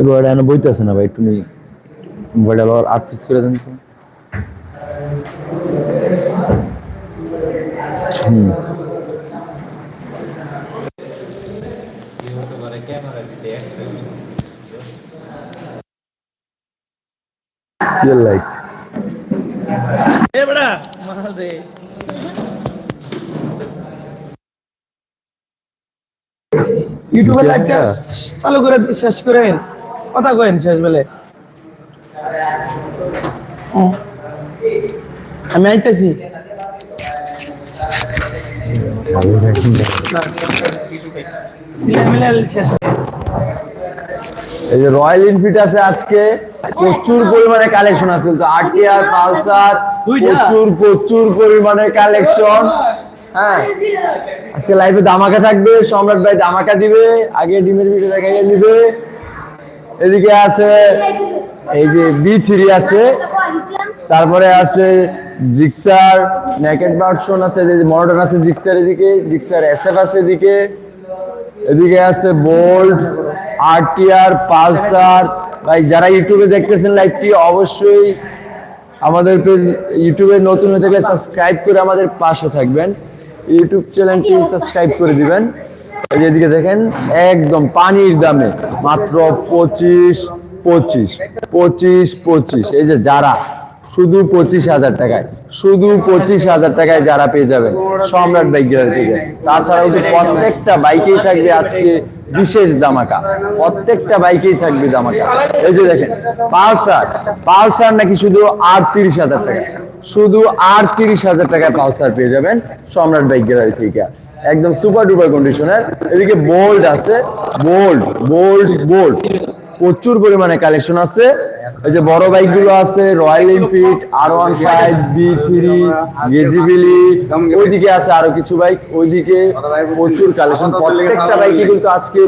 এবার এনে বইতেছে না ভাই, একটু নেই মোবাইলটা আবার আট পিস করে দেন তো। মাল দে ইউটিউবে লাইভটা চালু করে শেষ করেন কথা কইন শেষ বেলে। আমি আইতেছি। এই যে রয়্যাল এনফিল্ড আছে আজকে প্রচুর পরিমাণে কালেকশন আছে। তো আরটিআর পালসার? প্রচুর প্রচুর পরিমাণে কালেকশন হ্যাঁ। আজকে লাইভে দামাকা থাকবে, সম্রাট ভাই দামাকা দিবে, আগে ডিমের ভিডিও দেখাইয়ে দিবে। এদিকে আছে, এই যে বি থ্রি আছে, তারপরে আছে জিক্সার নেকেট ভার্সন আছে যে মডার্ন আছে জিক্সার এদিকে, জিক্সার এসএফ আছে এদিকে। এদিকে আছে বোল্ড আরটিআর পালসার ভাই, যারা ইউটিউবে দেখতেছেন লাইভটি অবশ্যই আমাদেরকে ইউটিউবে নতুন হয়ে থাকলে সাবস্ক্রাইব করে আমাদের পাশে থাকবেন। ইউটিউব চ্যানেলটি সাবস্ক্রাইব করে দিবেন। এদিকে দেখেন, একদম পানির দামে, মাত্র পঁচিশ পঁচিশ পঁচিশ পঁচিশ। এই যে যারা শুধু পঁচিশ হাজার টাকায়। শুধু পঁচিশ হাজার টাকায় যারা পেয়ে যাবেন সম্রাট বাইক থেকে তাছাড়াও তো প্রত্যেকটা বাইকেই থাকবে আজকে বিশেষ দামাকা প্রত্যেকটা বাইকেই থাকবে দামাকা এই যে দেখেন, পালসার। পালসার নাকি শুধু আটত্রিশ হাজার টাকা। শুধু আটত্রিশ হাজার টাকায় পালসার পেয়ে যাবেন সম্রাট বাইক গ্যালারি থেকে একদম সুপার ডুপার কন্ডিশনের এদিকে বোল্ড আছে। বোল্ড বোল্ড বোল্ড প্রচুর পরিমাণে কালেকশন আছে। এই যে বড় বাইকগুলো আছে। রয়্যাল এনফিল্ড আর ওয়ান ফাইভ বি থ্রি গেজিবিলি ওইদিকে আছে আরও কিছু বাইক। ওইদিকে প্রচুর কালেকশন প্রত্যেকটা বাইকে কিন্তু আজকে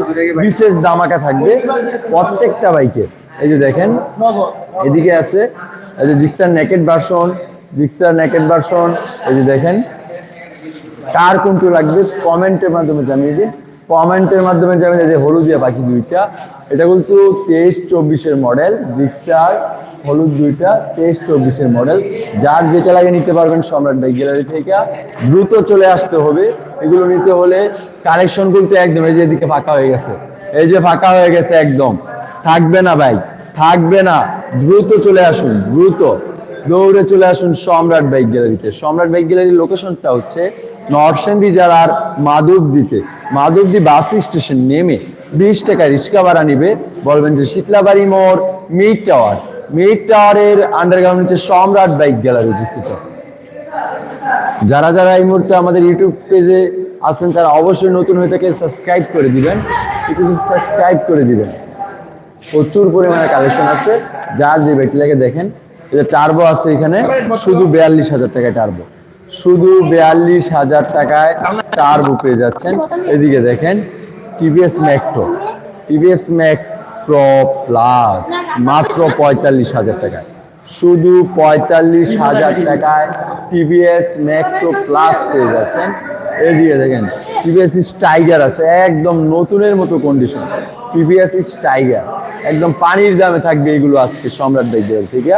বিশেষ দামাকা থাকবে। প্রত্যেকটা বাইকে। এই যে দেখেন এদিকে আছে এই যে Gixxer naked version Gixxer naked version এই যে দেখেন কার কোনটি লাগবে কমেন্টের মাধ্যমে জানিয়ে দিন। কমেন্টের মাধ্যমে দিন যে হলুদিয়া পাখি দুইটা, এটা কিন্তু তেইশ চব্বিশের মডেল জিক্সার হলুদ দুইটা, তেইশ চব্বিশের মডেল। যার যেটা লাগে নিতে পারবেন সম্রাট বাইক গ্যালারি থেকে। দ্রুত চলে আসতে হবে। এগুলো নিতে হলে কালেকশন কিন্তু একদম এই যে এদিকে ফাঁকা হয়ে গেছে। এই যে ফাঁকা হয়ে গেছে একদম। থাকবে না ভাই, থাকবে না। দ্রুত চলে আসুন, দ্রুত। দৌড়ে চলে আসুন সম্রাট বাইক গ্যালারিতে। সম্রাট বাইক গ্যালারির লোকেশনটা হচ্ছে নরসেন্দি জেলার মাধবদীতে। মাধবদী বাস স্টেশন নেমে বিশ টাকা রিক্সা ভাড়া নিবে বলবেন যে শীতলাবাড়ি মোড়, মিড টাওয়ার। মিড টাওয়ারের আন্ডারগ্রাউন্ড সম্রাট বাইক গ্যালারি উপস্থিত যারা যারা এই মুহূর্তে আমাদের ইউটিউব পেজে আছেন, তারা অবশ্যই নতুন হয়ে থাকে সাবস্ক্রাইব করে দিবেন। সাবস্ক্রাইব করে দিবেন। প্রচুর পরিমাণে কালেকশন আছে। যার যে ব্যাটারিটাকে দেখেন টার্বো আছে এখানে। শুধু বিয়াল্লিশ হাজার টাকায় টার্বো শুধু বিয়াল্লিশ হাজার টাকায় টার্বো পেয়ে যাচ্ছেন। এদিকে দেখেন টিভিএস ম্যাক্টো টিভিএস ম্যাক্রো প্লাস মাত্র পঁয়তাল্লিশ হাজার টাকায়। শুধু পঁয়তাল্লিশ হাজার টাকায় টিভিএস ম্যাক্রো প্লাস পেয়ে যাচ্ছেন। এদিকে দেখেন টিভিএস টাইগার আছে, একদম নতুনের মতো কন্ডিশন টিভিএস টাইগার একদম পানির দামে থাকবে এগুলো আজকে সম্রাট বাইকের থেকে।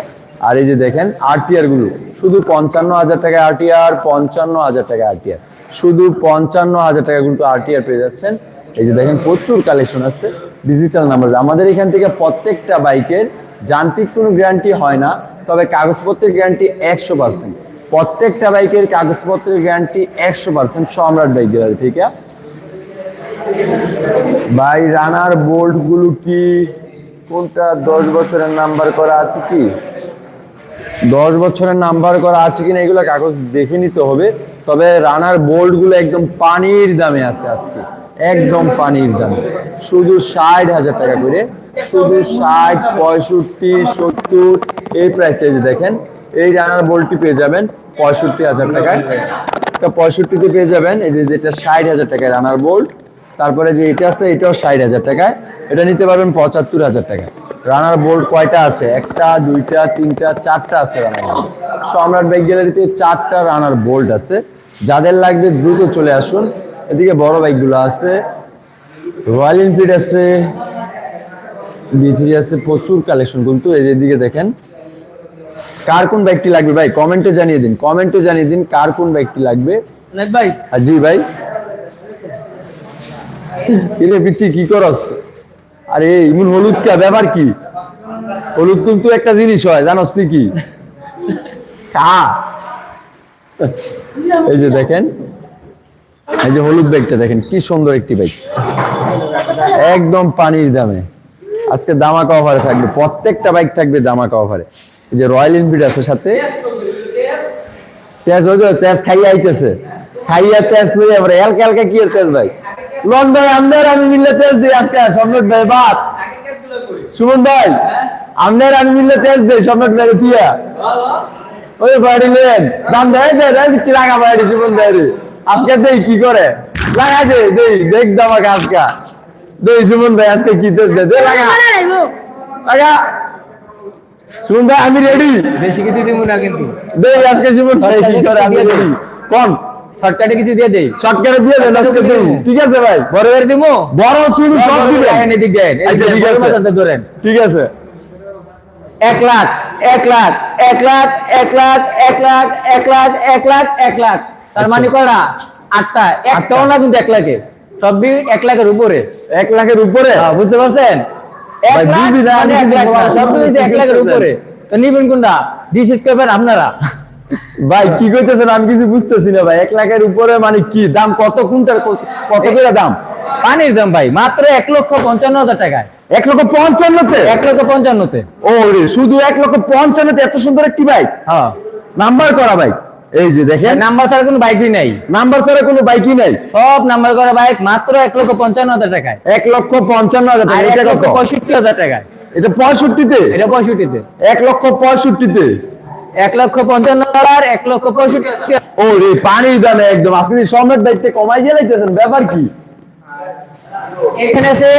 আর এই যে দেখেন আরটিআরগুলো। শুধু পঞ্চান্ন হাজার টাকা আরটিআর পঞ্চান্ন হাজার টাকা আরটিআর শুধু পঞ্চান্ন হাজার টাকা কিন্তু আরটিআর পেয়ে যাচ্ছেন। এই যে দেখেন, প্রচুর কালেকশন আছে। ডিজিটাল নাম্বার আমাদের এখান থেকে প্রত্যেকটা বাইকের যান্ত্রিক কোনো গ্যারান্টি হয় না, তবে কাগজপত্রের গ্যারান্টি একশো পার্সেন্ট প্রত্যেকটা বাইকের কাগজপত্রের গ্যারান্টি একশো পার্সেন্ট সম্রাট বাইক গ্যালারি থেকে ভাই রানার বোল্টগুলো কি? কোনটা দশ বছরের নাম্বার করা আছে কি? দশ বছরের নাম্বার করা আছে কিনা এগুলো কাগজ দেখে নিতে হবে। তবে রানার বোল্টগুলো একদম পানির দামে আছে আজকে। একদম পানির দামে। শুধু ষাট হাজার টাকা করে। শুধু ষাট, পঁয়ষট্টি, সত্তর, এই প্রাইসে দেখেন, এই রানার বোল্টটি পেয়ে যাবেন পঁয়ষট্টি হাজার টাকায়। এটা পঁয়ষট্টিতে পেয়ে যাবেন এই যে যেটা ষাট হাজার টাকায় রানার বোল্ট। তারপরে যে এটা আছে, এটাও ষাট হাজার টাকায়। এটা নিতে পারবেন পঁচাত্তর হাজার টাকায়। রানার বোল্ট কয়টা আছে? একটা দুইটা তিনটা চারটা আছে রানার সম্রাট বাইক গ্যালারিতে চারটা রানার বোল্ট আছে। যাদের লাগবে দ্রুত চলে আসুন। এদিকে বড় বাইকগুলো আছে। রয়্যাল এনফিল্ড আছে। বিথ্রি আছে। প্রচুর কালেকশন কিন্তু। এই দিকে দেখেন। কার কোন বাইকটি লাগবে? ভাই কমেন্টে জানিয়ে দিন। কমেন্টে জানিয়ে দিন কার কোন বাইকটি লাগবে। ভাই। জি ভাই। কিরে পিচ্ছি কি করস? আরে, ইমন হলুদ কা ব্যাপার কি? হলুদ কিন্তু একটা জিনিস হয়, জানোস কি? এই যে দেখেন, এই যে হলুদ ব্যাগটা দেখেন, কি সুন্দর একটি বাইক একদম পানির দামে। আজকে দামাকা অফারে থাকবে, প্রত্যেকটা বাইক থাকবে দামাকা এই যে রয়্যাল এনফিল্ড আছে সাথে। তেজ হয়ে তেজ খাইয়া আইতেছে। খাইয়া তেজ লই আবার এলকা এলকা কি তেজ ভাই? লন ভাই আমি মিললে তেজ দিই আজকে সম্রাট ভাই বাদ। সুমন ভাই আমি মিললে তেজ দেই সম্রাট ভাই দিয়া ওই বাড়ি লেন দাম দেয় দেয় দেয় দিচ্ছি বাড়ি সুমন ভাই আজকে দেই কি করে? লাগা দে দেই দেখ আজকে দেই সুমন ভাই আজকে কি দে দে লাগা। লাগা। সুমন ভাই আমি রেডি বেশি কিছু দিব না কিন্তু। দেই আজকে সুমন ভাই কি করে? আমি রেডি কোন? শর্টকাটে কিছু দিয়ে দেই? শর্টকাটে দিয়ে দেন আজকে দেই। ঠিক আছে ভাই। বড় করে দিব বড় চুল সব দিবেন। এদিক দেন আচ্ছা, ঠিক আছে। ধরেন। ঠিক আছে। এক লাখ এক লাখ এক লাখ এক লাখ এক লাখ এক লাখ এক লাখ এক লাখ। তার মানে কয়টা? আটটা। একটাও না কিন্তু এক লাখে। সবই এক লাখের উপরে। এক লাখের উপরে? হ্যাঁ, বুঝতে পারছেন? এক লাখ বুঝি না, মানে আমি এক লাখ সব কিছু এক লাখের উপরে। তো নিবেন কোনটা? করবেন আপনারা। ভাই কি কইতেছেন? আমি কিছু বুঝতেছি না ভাই। এক লাখের উপরে মানে কি? দাম কত? কোনটার কত করে দাম? পানির দাম ভাই মাত্র এক লক্ষ পঞ্চান্ন হাজার টাকায়। এক লক্ষ পঞ্চান্নতে? এক লক্ষ পঞ্চান্নতে। ও রে শুধু এক লক্ষ পঞ্চান্নতে? এত সুন্দর একটি বাইক হ্যাঁ। নাম্বার করা বাইক এই যে দেখেন। নাম্বার ছাড়া কোনো বাইকই নাই। নাম্বার ছাড়া কোনো বাইকই নাই? সব নাম্বার করা বাইক মাত্র এক লক্ষ পঞ্চান্ন হাজার টাকায়। এক লক্ষ পঞ্চান্ন হাজার টাকা। এক লক্ষ পঁয়ষট্টি হাজার টাকায়। এটা পঁয়ষট্টিতে? এটা পঁয়ষট্টিতে। এক লক্ষ পঁয়ষট্টিতে? এক লক্ষ পঞ্চান্ন হাজার এক লক্ষ পঁয়ষট্টি ও রে পানির দামে একদম। আজকে সম্রাট দায়িত্বে কমাই দিয়ে লাইতেছেন ব্যাপার কি? এখানে আছে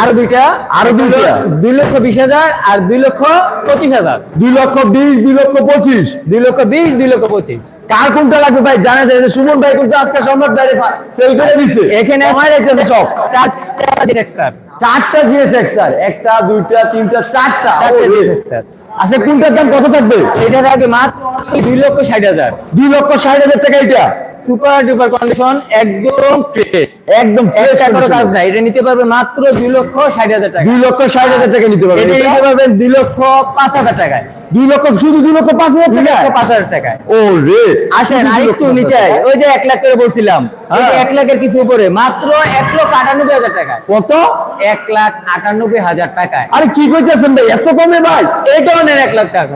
আরও দুইটা। আরও দুইটা? দুই লক্ষ বিশ হাজার আর দুই লক্ষ পঁচিশ হাজার। দুই লক্ষ বিশ দুই লক্ষ পঁচিশ? দুই লক্ষ বিশ দুই লক্ষ পঁচিশ। কার কোনটা লাগবে ভাই? জানা যায় সুমন ভাই কিন্তু আজকে সম্রাট দাঁড়িয়ে ফেল করে দিছে। এখানে কমাই রেখেছে সব। চারটা চারটা জিএসএক্স স্যার। একটা দুইটা তিনটা চারটা। স্যার। আচ্ছা কোনটার দাম কত থাকবে? এটা থাকবে মাত্র দুই লক্ষ ষাট হাজার। দুই লক্ষ ষাট হাজার টাকা এটা। সুপার ডুপার কন্ডিশন একদম ফ্রেশ একদম কোনো কাজ নাই এটা নিতে পারবে মাত্র লক্ষ ষাট হাজার টাকা। লক্ষ ষাট হাজার টাকা নিতে এটা এটা? নিতে পারবেন লক্ষ হাজার টাকায়। লক্ষ শুধু লক্ষ হাজার টাকা হাজার টাকায়। ও রে আসেন আরেকটু নিচে ওই যে লাখ করে বলছিলাম হ্যাঁ। লাখের কিছু উপরে মাত্র এক লক্ষ আটানব্বই হাজার টাকায়। কত? এক লাখ আটানব্বই হাজার টাকায়। আরে কি কইতেছেন ভাই এত কমে ভাই? ধরনের এক লাখ টাকা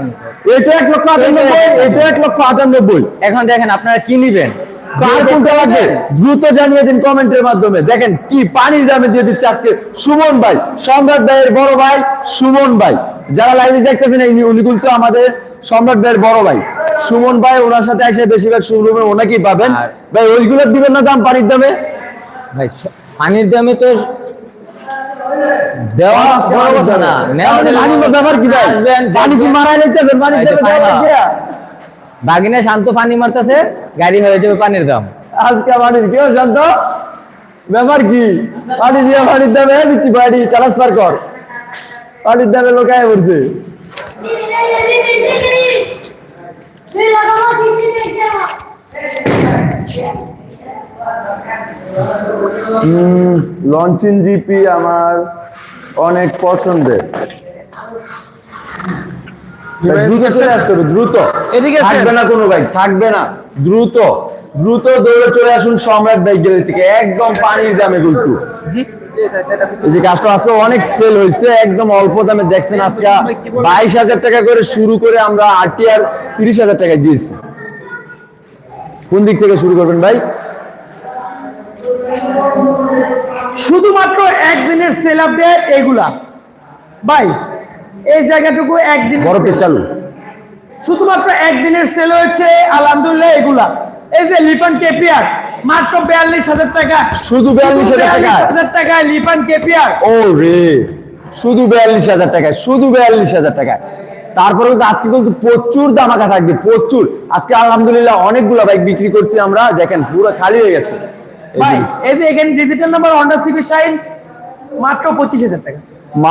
এটা এক লক্ষ আটানব্বই এটা এক লক্ষ আটানব্বই। এখন দেখেন আপনারা কি নিবেন? কার কোনটা লাগবে? দ্রুত জানিয়ে দিন কমেন্টের মাধ্যমে। দেখেন কি পানির দামে দিয়ে দিচ্ছে আজকে সুমন ভাই সম্রাট ভাইয়ের বড় ভাই সুমন ভাই। যারা লাইভে দেখতেছেন এই উনি কিন্তু আমাদের সম্রাট ভাইয়ের বড় ভাই। সুমন ভাই ওনার সাথে এসে বেশিরভাগ শোরুমে ওনাকেই পাবেন। ভাই ওইগুলো দিবেন না দাম পানির দামে? ভাই পানির দামে তো দেওয়া না। ব্যাপার কি ভাই? পানি কি যে দামে পানি? বাগিনে শান্ত পানি মারতেছে গাড়ি হয়ে যাবে পানির দাম। আজকে পানির কি ও শান্ত? ব্যাপার কি? পানি দিয়ে পানির দামে দিচ্ছি বাড়ি ট্রান্সফার কর। পানির দামে লোকায় পড়ছে। লঞ্চিং জিপি আমার অনেক পছন্দের। দ্রুত চলে আসতে হবে দ্রুত। এদিকে থাকবে না কোনো বাইক থাকবে না দ্রুত। দ্রুত দৌড়ে চলে আসুন সম্রাট বাইক গ্যালারি থেকে একদম পানির দামে কিন্তু এই যে কাজটা আজকে অনেক সেল হয়েছে একদম অল্প দামে। দেখছেন আজকে বাইশ হাজার টাকা করে শুরু করে আমরা আরটিআর তিরিশ হাজার টাকা দিয়েছি। কোন দিক থেকে শুরু করবেন ভাই? শুধুমাত্র একদিনের সেল আপডেট এগুলা। ভাই এই জায়গাটুকু একদিন বরফে চালু শুধুমাত্র একদিনের সেল হয়েছে আলহামদুলিল্লাহ এগুলা। এই যে লিফান কেপিয়ার মাত্র বিয়াল্লিশ হাজার টাকা। শুধু 42,000 টাকা? হাজার টাকায় লিফান কেপিয়ার ও রে শুধু বিয়াল্লিশ হাজার টাকায় শুধু বিয়াল্লিশ হাজার টাকায় তারপরে কিন্তু আজকে কিন্তু প্রচুর দামাকা থাকবে প্রচুর। আজকে আলহামদুলিল্লাহ অনেকগুলো বাইক বিক্রি করছি আমরা দেখেন পুরো খালি হয়ে গেছে। ভাই এই যে এখানে digital number Honda CB Shine মাত্র পঁচিশ হাজার টাকা।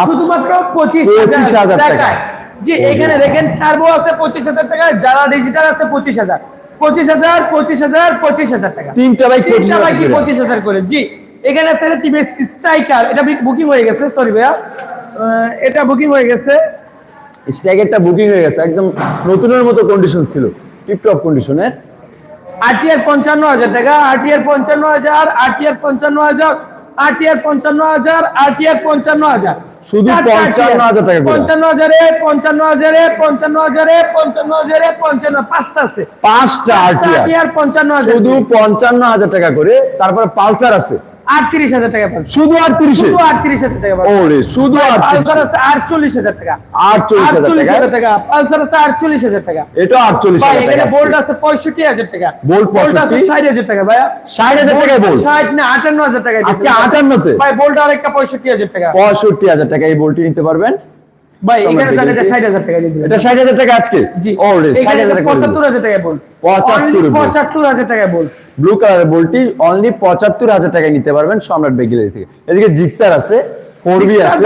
শুধুমাত্র পঁচিশ হাজার টাকা। টাকায়। জি এখানে দেখেন টার্বো আছে পঁচিশ হাজার টাকা যারা ডিজিটাল আছে পঁচিশ হাজার। পঁচিশ হাজার পঁচিশ হাজার পঁচিশ হাজার টাকা। তিনটা বাইক তিনটা বাইকই পঁচিশ হাজার করে। জি এখানে আছে টিভিএস স্ট্রাইকার এটা বুকিং হয়ে গেছে সরি ভাইয়া। এটা বুকিং হয়ে গেছে। স্ট্যাগেরটা বুকিং হয়ে গেছে একদম নতুনের মতো কন্ডিশন ছিল টিপটপ কন্ডিশনের আরটিআর পঞ্চান্ন হাজার টাকা আরটিআর পঞ্চান্ন হাজার আরটিআর পঞ্চান্ন হাজার। আরটিআর পঞ্চান্ন হাজার আরটিআর পঞ্চান্ন হাজার। শুধু পঞ্চান্ন হাজার টাকা। পঞ্চান্ন হাজারে পঞ্চান্ন হাজারে পঞ্চান্ন হাজারে পঞ্চান্ন হাজারে পঞ্চান্ন পাঁচটা আছে। পাঁচটা আরটিআর পঞ্চান্ন হাজার। শুধু পঞ্চান্ন হাজার টাকা করে তারপরে পালসার আছে। আটত্রিশ হাজার টাকা শুধু আটত্রিশে? শুধু আটত্রিশ হাজার টাকা পাচ্ছি ওরে শুধু পালসার আছে আটচল্লিশ হাজার টাকা। আটচল্লিশ হাজার টাকা? টাকা। পালসার আছে আটচল্লিশ হাজার টাকা। এটা আটচল্লিশ ভাই এখানে বোল্ট আছে পঁয়ষট্টি হাজার টাকা। Bolt বোল্ট আছে ষাট হাজার টাকা ভাইয়া। ষাট হাজার টাকায় বোল্ট? ষাট না আটান্ন হাজার টাকা আজকে আটান্নতে? ভাই বোল্ট পঁয়ষট্টি হাজার টাকা। পঁয়ষট্টি হাজার টাকা এই বোল্টটি নিতে পারবেন। ভাই এখানে জানেন এটা টাকা দিয়ে দিলেন এটা ষাট হাজার টাকা আজকে? জি। ওরে ষাট টাকা পঁচাত্তর হাজার টাকা বোল্ট 75 এর bolt। পঁচাত্তর হাজার টাকা বোল্ট ব্লু কালারের বোল্টটি অনলি পঁচাত্তর হাজার নিতে পারবেন সম্রাট বেগিলারি থেকে। এদিকে জিক্সার আছে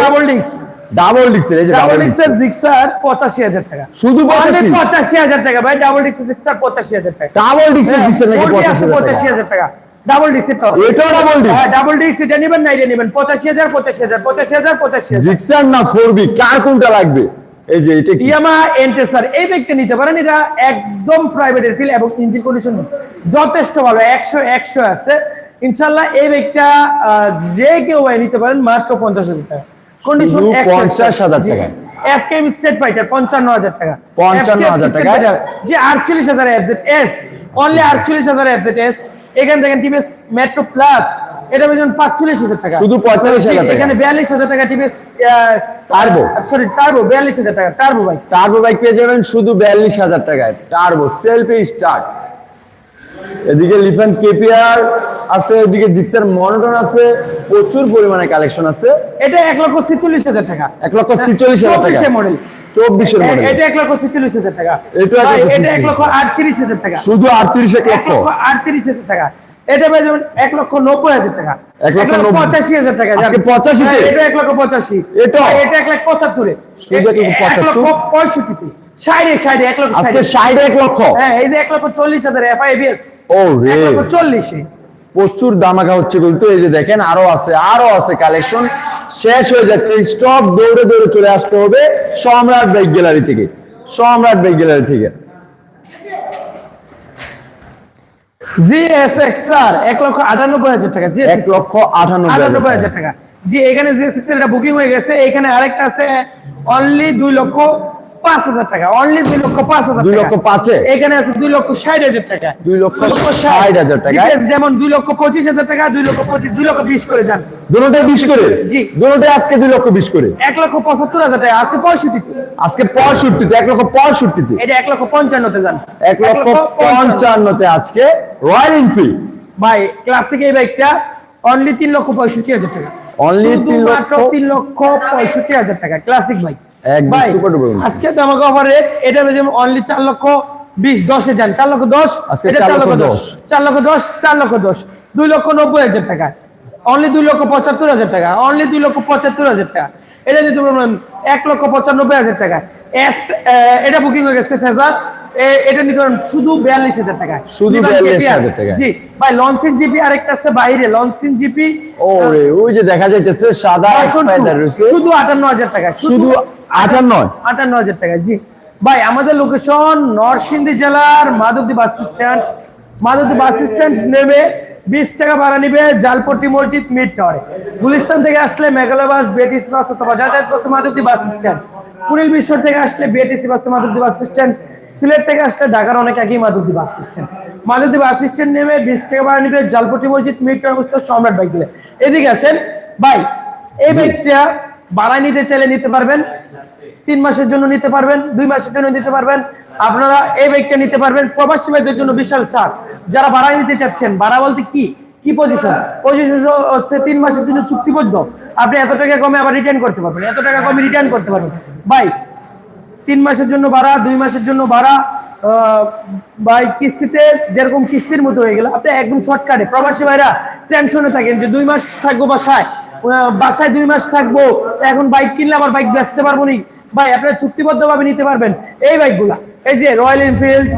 ডাবল ডিস্ক ডাবল ডিক্সের এই যে ডাবল ডাবল জিক্সার পঁচাশি হাজার টাকা। শুধু পঁচাশি? পঁচাশি হাজার টাকা ভাই ডাবল ডিস্কের জিক্সার পঁচাশি হাজার টাকা। ডাবল ডিক্সের জিক্সার নাকি Bolt পঁচাশি আছে হাজার পঁচাশি টাকা। টাকা ডাবল ডিস্ক এটাও ডাবল ডিক্স হ্যাঁ ডাবল ডিস্ক এটা নেবেন না এটা নেবেন। পঁচাশি হাজার পঁচাশি হাজার পঁচাশি হাজার পঁচাশি হাজার। জিক্সার না ফোর কার কোনটা লাগবে? এই যে এটা ইয়ামা এন্টেসার এই ব্যাগটা নিতে পারেন। এটা একদম প্রাইভেটের ফিল এবং ইঞ্জিন কন্ডিশন যথেষ্ট ভালো। একশো একশো আছে। ইনশাল্লাহ এই ব্যাগটা যে কেউ ভাই নিতে পারেন মাত্র পঞ্চাশ হাজার টাকা। কন্ডিশন শুধু 50,000 টাকা। এফকেএম স্টেট ফাইটার পঞ্চান্ন হাজার টাকা। 55,000 FKM State যে আটচল্লিশ হাজার এফজেড এস অনলি আটচল্লিশ হাজার এফজেড এস এখানে দেখেন টিভিএস মেট্রো প্লাস এটা বেজন পাঁচচল্লিশ হাজার টাকা। শুধু 45,000 টাকা। এখানে বিয়াল্লিশ হাজার টাকা টিভিএস Turbo। সরি টার্বো বিয়াল্লিশ হাজার টাকা টার্বো ভাই টার্বো বাইক পেয়ে যাবেন শুধু বিয়াল্লিশ হাজার টাকায়। টার্বো সেলফি স্টার্ট এদিকে লিফান কেপিআর আছে এদিকে জিক্সার মনোটন আছে প্রচুর পরিমাণে কালেকশন আছে। এটা এক লক্ষ ছিচল্লিশ হাজার টাকা। এক লক্ষ ছিচল্লিশ হাজার টাকা। মডেল চব্বিশের মডেল এটা এক লক্ষ ছিচল্লিশ হাজার টাকা এটা এক লক্ষ এটা এক 46,000 লক্ষ আটত্রিশ হাজার টাকা শুধু আটত্রিশ এক এক লক্ষ লক্ষ আটত্রিশ হাজার টাকা এটা পেয়ে যাবেন এক লক্ষ নব্বই হাজার টাকা এক লক্ষ পঁচাশি হাজার টাকা আজকে জানেন? 85 তে? হ্যাঁ, এটা এক লক্ষ পঁচাশি এটা? এটা এক লাখ পঁচাত্তরে এক লক্ষ এক লক্ষ 75? পঁয়ষট্টিতে ষাটে ষাটে এক লক্ষ আজকে ষাটে। এক লক্ষ হ্যাঁ এই যে এক লক্ষ চল্লিশ হাজার এফআইবিএস ও রে চল্লিশে প্রচুর দামাকা হচ্ছে বলতে এই যে দেখেন আরও আছে আরও আছে কালেকশন শেষ হয়ে যাচ্ছে। স্টক দৌড়ে দৌড়ে চলে আসতে হবে সম্রাট বাইক গ্যালারি থেকে। সম্রাট বাইক গ্যালারি থেকে। জিএসএক্সআর এক লক্ষ আটানব্বই হাজার টাকা। এক লক্ষ আটানব্বই হাজার টাকা। জি এখানে এটা বুকিং হয়ে গেছে। এখানে আরেকটা আছে অনলি দুই লক্ষ পাঁচ হাজার টাকা। অনলি দুই লক্ষ পাঁচ হাজার দুই লক্ষ পাঁচে? এখানে আছে দুই লক্ষ ষাট হাজার টাকা। দুই লক্ষ ষাট। হাজার টাকা। যেমন দুই লক্ষ পঁচিশ হাজার টাকা দুই লক্ষ পঁচিশ দুই লক্ষ বিশ করে যান। দুটোটাই বিশ করে? জি। দুটোটাই আজকে দুই লক্ষ বিশ করে? এক লক্ষ পঁচাত্তর হাজার টাকা আছে পঁয়ষট্টিতে। আজকে পঁয়ষট্টিতে এক লক্ষ পঁয়ষট্টিতে? এটা এক লক্ষ পঞ্চান্নতে যান। এক লক্ষ পঞ্চান্নতে আজকে রয়্যাল এনফিল্ড ভাই ক্লাসিক এই বাইকটা অনলি তিন লক্ষ পঁয়ষট্টি হাজার টাকা। Only তিন লক্ষ- তিন লক্ষ পঁয়ষট্টি হাজার টাকা ক্লাসিক বাইক একদম আজকে তো আমাকে অফার রেট এটা যেমন অনলি চার লক্ষ বিশ দশে যান। চার লক্ষ দশ এটা চার লক্ষ দশ। চার লক্ষ দশ চার লক্ষ দশ। দুই লক্ষ নব্বই হাজার টাকা। অনলি দুই লক্ষ পঁচাত্তর হাজার টাকা। অনলি দুই লক্ষ পঁচাত্তর হাজার টাকা। এটা যদি বলবেন এক লক্ষ পঁচানব্বই হাজার টাকা। এটা বুকিং হয়ে গেছে ফেজার এটা নিতে পারেন শুধু বিয়াল্লিশ হাজার টাকা। শুধু 42,000 টাকা। জি। ভাই লঞ্চিং জিপি আরেকটা আছে বাইরে লঞ্চিং জিপি ওরে ওই যে দেখা যাইতেছে সাদা শুধু আটান্ন হাজার টাকা শুধু আটান্ন আটান্ন হাজার টাকা জি। ভাই আমাদের লোকেশন নরসিংদী জেলার Madhabdi bus stand Madhabdi bus stand নেমে বিশ টাকা ভাড়া নিবে জালপট্টি মসজিদ মিড টাওয়ারে গুলিস্তান থেকে আসলে মেঘালয় বাস বিএটিসি বাস অথবা যাতায়াত করছে মাধবদী বাস স্ট্যান্ড পুরীল বিশ্ব থেকে আসলে বিএটিসি বাসে মাধবদী বাস স্ট্যান্ড সিলেট থেকে আসলে ঢাকার অনেক আগেই Madhabdi bus stand Madhabdi bus stand নেমে বিশ টাকা ভাড়া নিবে জালপট্টি মসজিদ মিড টাওয়ার অবস্থা সম্রাট বাইক দিলে এদিকে আসেন। ভাই এই বাইকটা ভাড়া নিতে চাইলে নিতে পারবেন। তিন মাসের জন্য নিতে পারবেন, দুই মাসের জন্য নিতে পারবেন। আপনারা এই বাইকটা নিতে পারবেন, প্রবাসী ভাইদের জন্য বিশাল ছাড়। যারা ভাড়া নিতে চাচ্ছেন ভাড়া বলতে কি? কি পজিশন পজিশন হচ্ছে তিন মাসের জন্য চুক্তিবদ্ধ। আপনি এত টাকা কমে আবার রিটার্ন করতে পারবেন, এত টাকা কমে রিটার্ন করতে পারবেন। ভাই, তিন মাসের জন্য ভাড়া দুই মাসের জন্য ভাড়া ভাই, কিস্তিতে যেরকম কিস্তির মতো হয়ে গেল, আপনি একদম শর্টকাটে প্রবাসী ভাইরা টেনশনে থাকেন যে দুই মাস থাকব বাসায়। বাসায় দুই মাস থাকব এখন বাইক কিনলে আবার বাইক বেচতে পারব নি। ভাই আপনারা চুক্তিবদ্ধ ভাবে নিতে পারবেন। এই বাইকগুলা এই যে Royal Enfield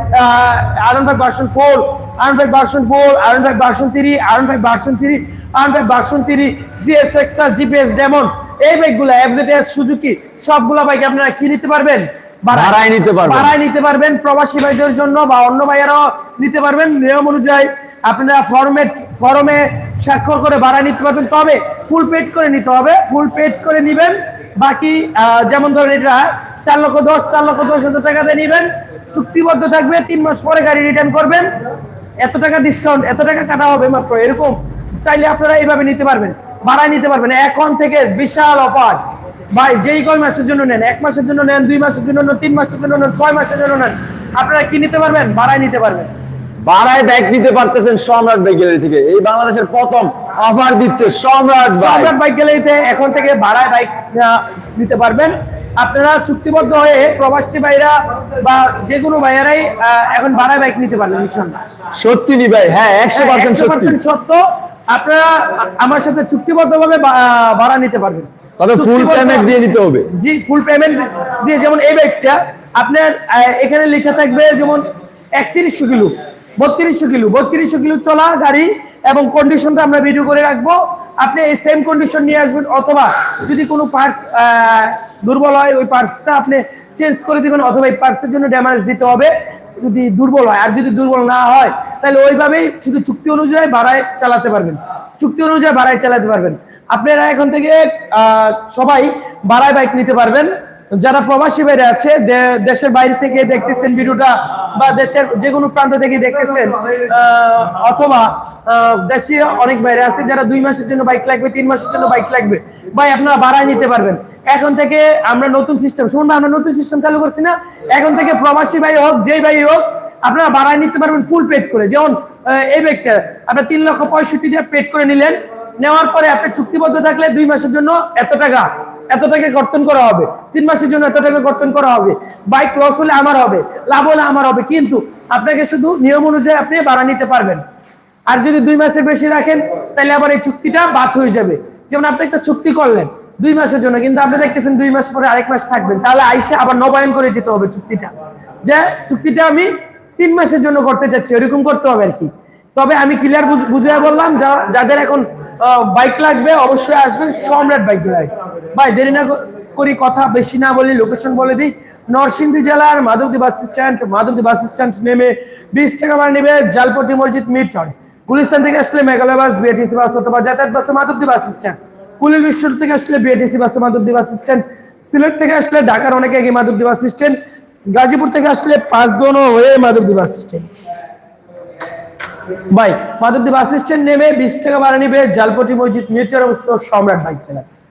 R one five version four R one five version four R one five version three R one five version three R one five version three GS X R GPS demon এই বাইকগুলা FZS Suzuki সবগুলা bike আপনারা কি নিতে পারবেন? ভাড়ায় নিতে পারবেন। ভাড়ায় নিতে পারবেন প্রবাসী ভাইদের জন্য বা অন্য ভাইয়ারাও নিতে পারবেন। নিয়ম অনুযায়ী আপনারা ফর্মে ফর্মে স্বাক্ষর করে ভাড়া নিতে পারবেন। তবে ফুল পেড করে নিতে হবে। ফুল পেড করে নিবেন। বাকি যেমন ধরেন এটা, চার লক্ষ দশ, চার লক্ষ দশ হাজার টাকা দিয়ে নিবেন। চুক্তিবদ্ধ থাকবে, তিন মাস পরে গাড়ি রিটার্ন করবেন। এত টাকা ডিসকাউন্ট এত টাকা কাটা হবে মাত্র। এরকম চাইলে আপনারা এইভাবে নিতে পারবেন, ভাড়ায় নিতে পারবেন। এখন থেকে বিশাল অফার। ভাই, যেই কয় মাসের জন্য নেন, এক মাসের জন্য নেন, দুই মাসের জন্য নেন, তিন মাসের জন্য নেন, ছয় মাসের জন্য নেন, আপনারা কি নিতে পারবেন? ভাড়ায় নিতে পারবেন। ভাড়ায় বাইক নিতে পারতেছেন সম্রাট বাইক গ্যালারি থেকে। এই বাংলাদেশের প্রথম অফার দিচ্ছে সম্রাট সম্রাট বাইক গ্যালারিতে এখন থেকে ভাড়ায় বাইক নিতে পারবেন। আপনারা চুক্তিবদ্ধ হয়ে প্রবাসী ভাইরা বা যে কোনো ভাইয়ারাই এখন ভাড়ায় বাইক নিতে পারবেন ইনশাল্লাহ সত্যি নি ভাই? হ্যাঁ একশো পার্সেন্ট পার্সেন্ট সত্য। আপনারা আমার সাথে চুক্তিবদ্ধ ভাবে ভাড়া নিতে পারবেন। তবে ফুল পেমেন্ট দিয়ে নিতে হবে। জি ফুল পেমেন্ট দিয়ে যেমন এই বাইকটা আপনার এখানে লেখা থাকবে যেমন একত্রিশশো কিলো। বত্রিশশো কিলো বত্রিশশো কিলো চলা গাড়ি এবং কন্ডিশনটা আমরা ভিডিও করে রাখব। আপনি এই সেম কন্ডিশন নিয়ে আসবেন অথবা যদি কোনো পার্টস দুর্বল হয়, ওই পার্টসটা আপনি চেঞ্জ করে দিবেন অথবা এই পার্টসের জন্য ড্যামেজ দিতে হবে। যদি দুর্বল হয়, আর যদি দুর্বল না হয়, তাহলে ওইভাবেই শুধু চুক্তি অনুযায়ী ভাড়ায় চালাতে পারবেন। চুক্তি অনুযায়ী ভাড়ায় চালাতে পারবেন। আপনারা এখন থেকে সবাই ভাড়ায় বাইক নিতে পারবেন। যারা প্রবাসী বাইরে আছে দেশের বাইরে থেকে দেখতেছেন ভিডিওটা বা দেশের যে কোনো প্রান্ত থেকে দেখতেছেন অথবা দেশে অনেক বাইরে আছে, যারা দুই মাসের জন্য বাইক লাগবে, তিন মাসের জন্য বাইক লাগবে, ভাই আপনারা ভাড়ায় নিতে পারবেন। এখন থেকে আমরা নতুন সিস্টেম শুনুন আমরা নতুন সিস্টেম চালু করছি না? এখন থেকে প্রবাসী ভাই হোক, যেই ভাই হোক, আপনারা ভাড়ায় নিতে পারবেন ফুল পেড করে। যেমন এই ব্যাগটা আপনার তিন লক্ষ পঁয়ষট্টি দিয়ে পেড করে নিলেন, নেওয়ার পরে আপনি চুক্তিবদ্ধ থাকলে দুই মাসের জন্য এত টাকা এত টাকা কর্তন করা হবে। তিন মাসের জন্য এত টাকা কর্তন করা হবে। বাইক লস হলে আমার হবে, লাভ হলে আমার হবে। কিন্তু আপনাকে শুধু নিয়ম অনুযায়ী আপনি ভাড়া নিতে পারবেন। আর যদি দুই মাসের বেশি রাখেন, তাহলে আবার এই চুক্তিটা বাদ হয়ে যাবে। যেমন আপনি একটা চুক্তি করলেন দুই মাসের জন্য, কিন্তু আপনি দেখতেছেন দুই মাস পরে আরেক মাস থাকবেন, তাহলে আইসে আবার নবায়ন করে যেতে হবে চুক্তিটা। যে চুক্তিটা আমি তিন মাসের জন্য করতে চাচ্ছি ওরকম করতে হবে আর কি। তবে আমি ক্লিয়ার বুঝে বললাম যাদের এখন বাইক লাগবে, অবশ্যই আসবেন, সম্রাট বাইক ভাই, দেরি না করি কথা বেশি না বলি লোকেশন বলে দিই। নরসিংদী জেলার Madhabdi bus stand Madhabdi bus stand নেমে বিশ টাকা ভাড়া নেবে জালপট্টি মসজিদ মিট চড়ে গুলিস্তান থেকে আসলে মেঘালয় বাস বিএটিসি বাস অথবা যাতায়াত বাসে মাধবদী বাস স্ট্যান্ড কুলিল বিশ্বর থেকে আসলে বিএটিসি বাসে মাধবদী বাস স্ট্যান্ড সিলেট থেকে আসলে ঢাকার অনেকে আগে মাধবদী বাস স্ট্যান্ড গাজীপুর থেকে আসলে পাঁচ দোনো হয়ে মাধবদী বাস স্ট্যান্ড ভাই, মাধবদী বাস স্ট্যান্ড নেমে বিশ টাকা ভাড়া নিবে জালপটি মসজিদ মিটার অবস্থিত সম্রাট বাইক চালায়